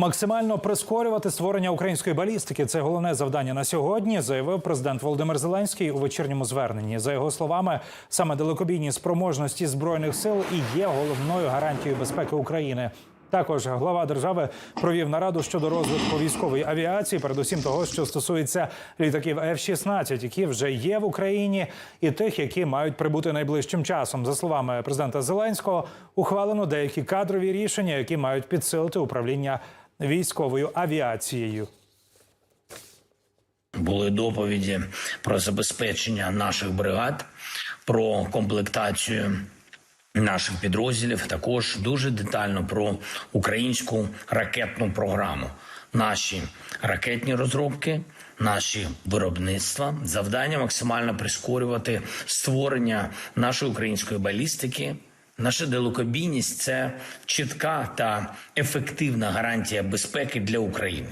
Максимально прискорювати створення української балістики це головне завдання на сьогодні, заявив президент Володимир Зеленський у вечірньому зверненні. За його словами, саме далекобійні спроможності збройних сил і є головною гарантією безпеки України. Також глава держави провів нараду щодо розвитку військової авіації, передусім того, що стосується літаків F-16, які вже є в Україні, і тих, які мають прибути найближчим часом. За словами президента Зеленського, ухвалено деякі кадрові рішення, які мають підсилити управління військовою авіацією. Були доповіді про забезпечення наших бригад, про комплектацію наших підрозділів. Також дуже детально про українську ракетну програму, наші ракетні розробки, наші виробництва. Завдання максимально прискорювати створення нашої української балістики. Наша далекобійність це чітка та ефективна гарантія безпеки для України.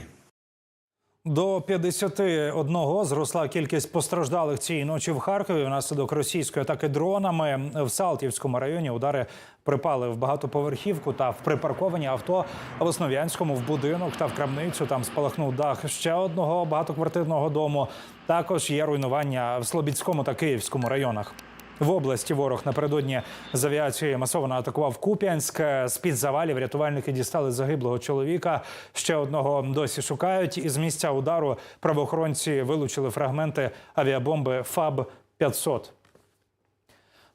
До 51 зросла кількість постраждалих цієї ночі в Харкові внаслідок російської атаки дронами. В Салтівському районі удари припали в багатоповерхівку та в припарковані авто. В Основ'янському в будинок та в крамницю там спалахнув дах ще одного багатоквартирного дому. Також є руйнування в Слобідському та Київському районах. В області ворог напередодні з авіації масово атакував Куп'янськ. З під завалів рятувальники дістали загиблого чоловіка. Ще одного досі шукають. Із місця удару правоохоронці вилучили фрагменти авіабомби ФАБ 500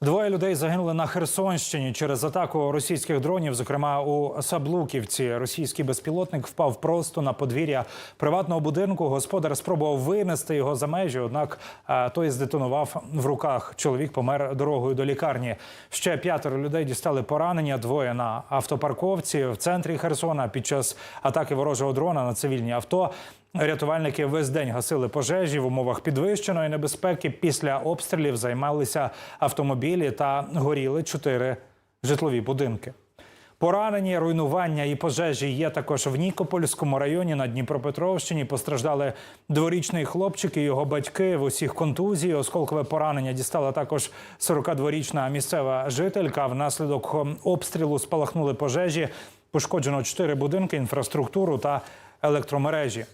Двоє людей загинули на Херсонщині через атаку російських дронів. Зокрема, у Саблуківці російський безпілотник впав просто на подвір'я приватного будинку. Господар спробував винести його за межі, однак е, той здетонував в руках. Чоловік помер дорогою до лікарні. Ще п'ятеро людей дістали поранення. Двоє на автопарковці в центрі Херсона під час атаки ворожого дрона на цивільні авто. Рятувальники весь день гасили пожежі в умовах підвищеної небезпеки. Після обстрілів займалися автомобілі та горіли чотири житлові будинки. Поранені, руйнування і пожежі є також в Нікопольському районі на Дніпропетровщині. Постраждали дворічний хлопчик і його батьки в усіх контузії. Осколкове поранення дістала також 42-річна місцева жителька. Внаслідок обстрілу спалахнули пожежі. Пошкоджено чотири будинки, інфраструктуру та електромережі.